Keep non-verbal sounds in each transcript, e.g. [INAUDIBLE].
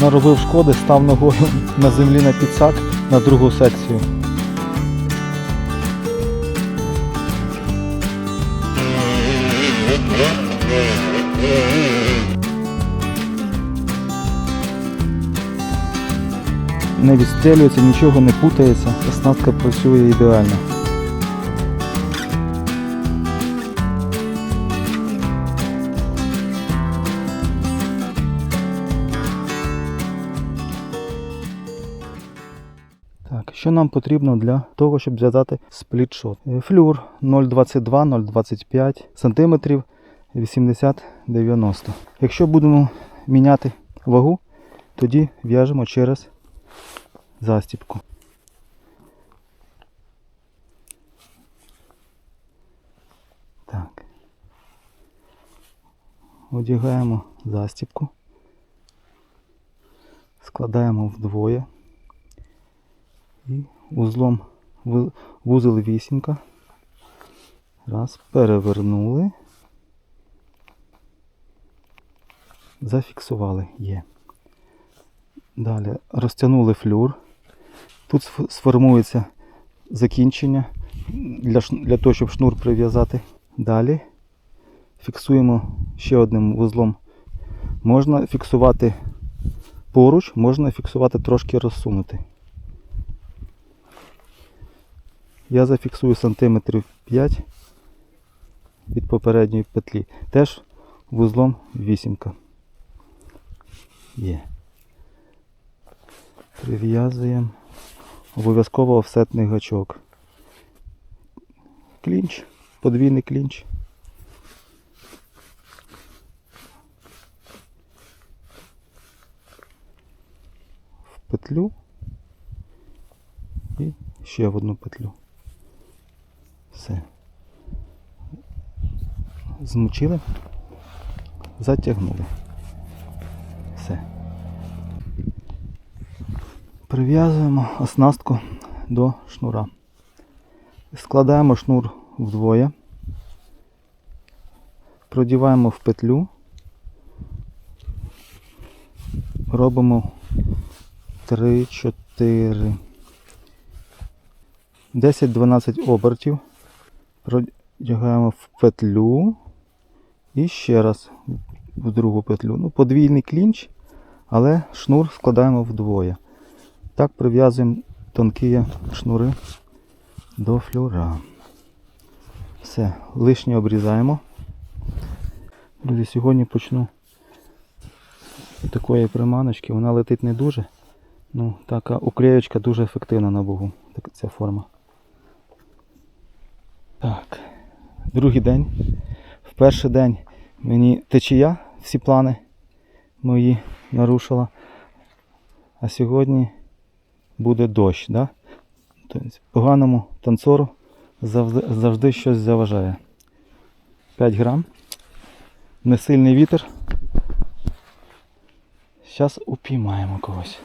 наробив шкоди, став ногою на землі на підсак на другу секцію. Не відстрілюється, нічого не путається, оснастка працює ідеально. Так, що нам потрібно для того, щоб зв'язати сплітшот? Флюр 0,22-0,25 см 80-90. Якщо будемо міняти вагу, тоді в'яжемо через застіпку. Так. Одягаємо застіпку. Складаємо вдвоє. І узлом вузол вісімка. Раз, перевернули. Зафіксували. Є. Далі розтягнули флюр. Тут сформується закінчення для, для того, щоб шнур прив'язати. Далі фіксуємо ще одним вузлом. Можна фіксувати поруч, можна фіксувати трошки розсунути. Я зафіксую сантиметрів 5 від попередньої петлі. Теж вузлом вісімка. Є. Прив'язуємо обов'язково офсетний гачок. Клінч, подвійний клінч. В петлю і ще в одну петлю. Все. Змочили, затягнули. Все. Прив'язуємо оснастку до шнура. Складаємо шнур вдвоє. Продіваємо в петлю. Робимо 3-4. 10-12 обертів. Продягаємо в петлю. І ще раз в другу петлю. Ну, подвійний клінч, але шнур складаємо вдвоє. Так прив'язуємо тонкі шнури до флюра. Все, лишнє обрізаємо. Друзі, сьогодні почну з такої приманочки. Вона летить не дуже. Ну, така уклеєчка дуже ефективна на богу. Так, ця форма. Так. Другий день. В перший день мені течія всі плани мої нарушила. А сьогодні буде дощ. Да? Тобто поганому танцору завжди, завжди щось заважає. 5 грам. Несильний вітер. Зараз упіймаємо когось.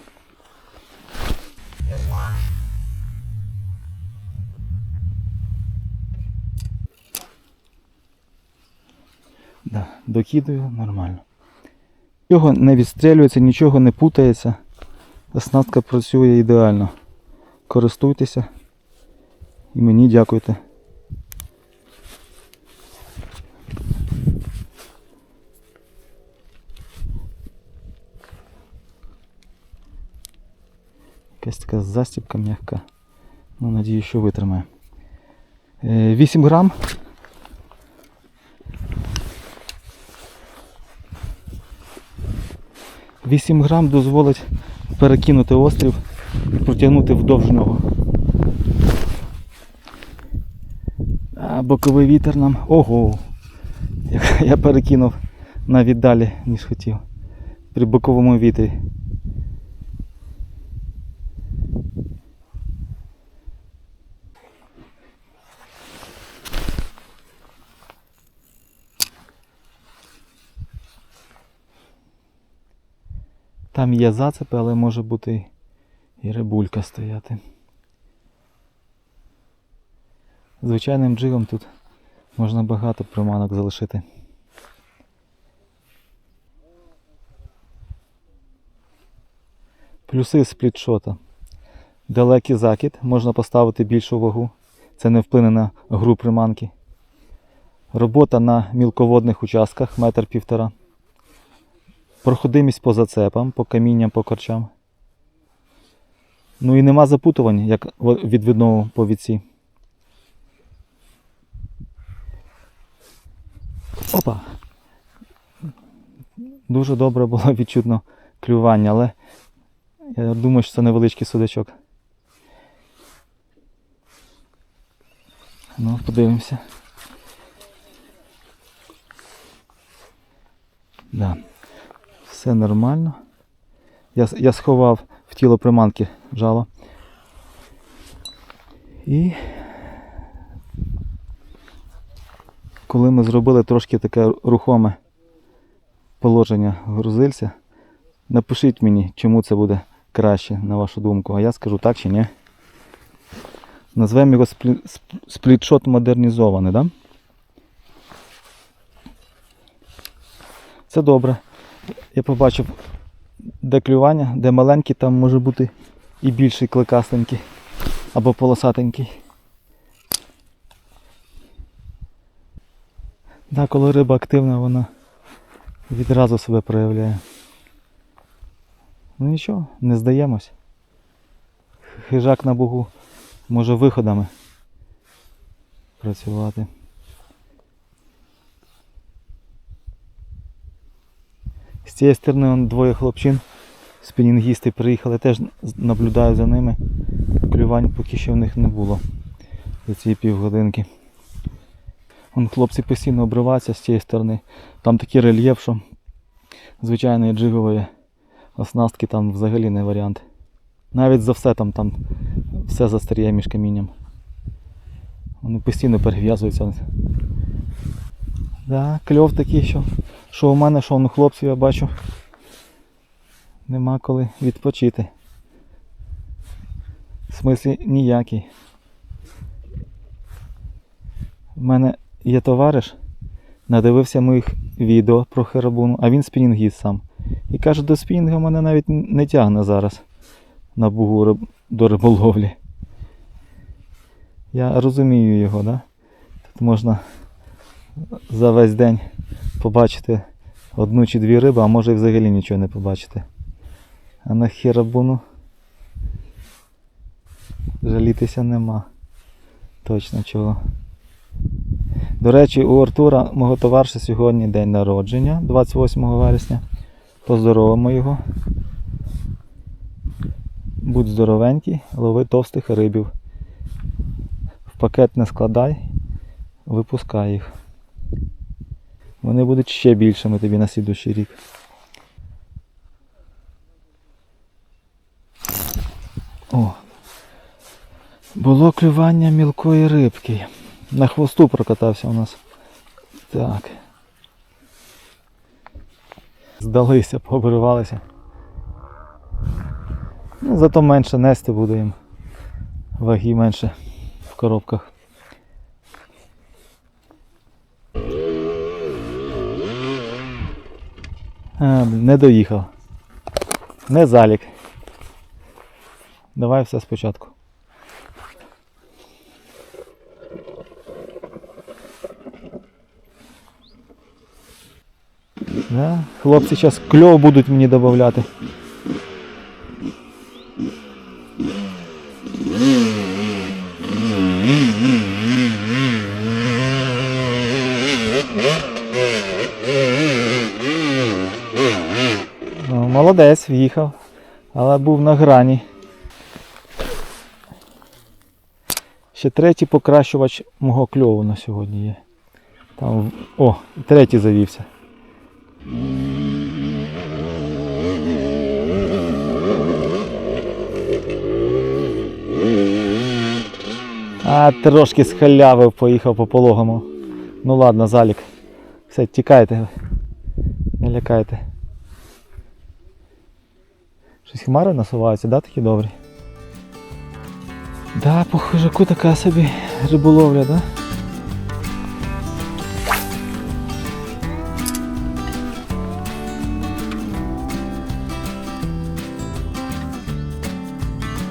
Да, докидаю нормально. Нічого не відстрілюється, нічого не путається. Оснастка працює ідеально. Користуйтеся і мені дякуйте. Якась така застібка м'яка. Ну, надію, що витримає. Е, 8 грам. Вісім грам дозволить перекинути острів і протягнути вдовж нього. А боковий вітер нам. Ого! [LAUGHS] Я перекинув навіть далі, ніж хотів. При боковому вітрі. Там є зацепи, але може бути і рибулька стояти. Звичайним джигом тут можна багато приманок залишити. Плюси сплітшота. Далекий закид, можна поставити більшу вагу. Це не вплине на гру приманки. Робота на мілководних участках метр півтора. Проходимість по зацепам, по камінням, по корчам. Ну і нема запутувань, як в відвідному повідці. Опа! Дуже добре було [LAUGHS] відчутно клювання, але я думаю, що це невеличкий судачок. Ну, подивимося. Да. Все нормально. Я, я сховав в тіло приманки жало. І коли ми зробили трошки таке рухоме положення грузильця, напишіть мені, чому це буде краще, на вашу думку. А я скажу так чи ні. Назвемо його сплі- сплітшот модернізований, да? Це добре. Я побачив, де клювання, де маленький, там може бути і більший кликастенький або полосатенький. Да, коли риба активна, вона відразу себе проявляє. Ну нічого, не здаємось. Хижак на бугу може виходами працювати. Цієї сторони вон двоє хлопчин, спінінгісти приїхали, теж наблюдаю за ними. Клювань поки що в них не було за ці півгодинки. Вон хлопці постійно обриваються з цієї сторони. Там такий рельєф, що звичайної джигової оснастки там взагалі не варіант. Навіть за все там, там все застряє між камінням. Вони постійно перев'язуються. Да, кльов такий, що, що у мене, що у хлопців я бачу. Нема коли відпочити. В смислі ніякий. У мене є товариш, надивився моїх відео про херабуну, а він спінінгіст сам. І каже, до спінінга мене навіть не тягне зараз на бугу риб- до риболовлі. Я розумію його, да? Тут можна за весь день побачити одну чи дві риби, а може і взагалі нічого не побачити. А на хірабуну жалітися нема. Точно чого. До речі, у Артура, мого товариша, сьогодні день народження, 28 вересня. Поздоровимо його. Будь здоровенький, лови товстих рибів. В пакет не складай, випускай їх. Вони будуть ще більшими тобі на слідущий рік. О. Було клювання мілкої рибки. На хвосту прокатався у нас. Так. Здалися, пообривалися. Ну, зато менше нести буде їм. Ваги менше в коробках. А, не доїхав. Не залік. Давай все спочатку. Да? Хлопці зараз кльов будуть мені додавати. Ну, молодець, в'їхав, але був на грані. Ще третій покращувач мого кльову на сьогодні є. Там, о, третій завівся. А, трошки схалявив, поїхав по пологому. Ну ладно, залік. Все, тікайте. Не лякайте. Щось хмари насуваються, да, такі добрі? Да, по хижаку така собі риболовля, да?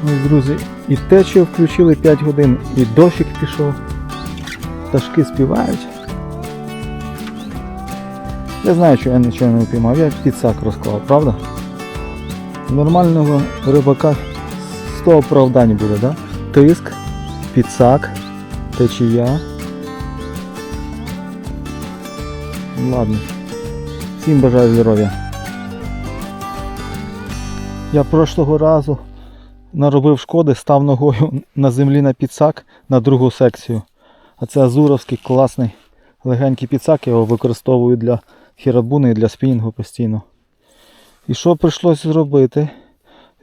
Ось, друзі, і течію включили 5 годин, і дощик пішов. Пташки співають. Я знаю, що я нічого не упіймав, я підсак розклав, правда? Нормального рибака 100 оправдань буде, да? Тиск, підсак, течія. Ладно. Всім бажаю здоров'я. Я прошлого разу наробив шкоди, став ногою на землі на підсак на другу секцію. А це азуровський класний легенький підсак, я його використовую для хірабуни і для спінінгу постійно. І що прийшлося зробити?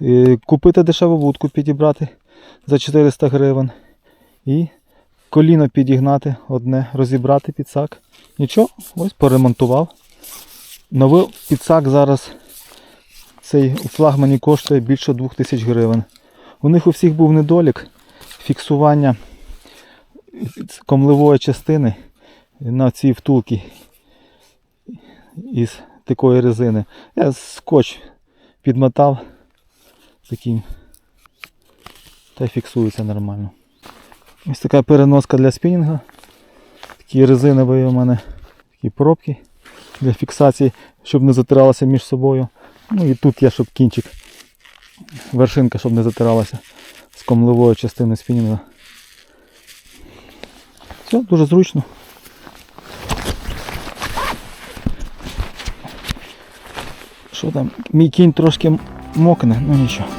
Е, Купити дешеву вудку, підібрати за 400 гривень. І коліно підігнати одне, розібрати підсак. Нічого, ось поремонтував. Новий підсак зараз цей у флагмані коштує більше 2000 гривень. У них у всіх був недолік фіксування комливої частини на цій втулці із такої резини. Я скотч підмотав таким та фіксується нормально. Ось така переноска для спінінга. Такі резинові у мене такі пробки для фіксації, щоб не затиралося між собою. Ну і тут є, щоб кінчик, вершинка, щоб не затиралася з комливою частиною спінінга. Все, дуже зручно. Що там? Мій кінь трошки мокне, ну нічого.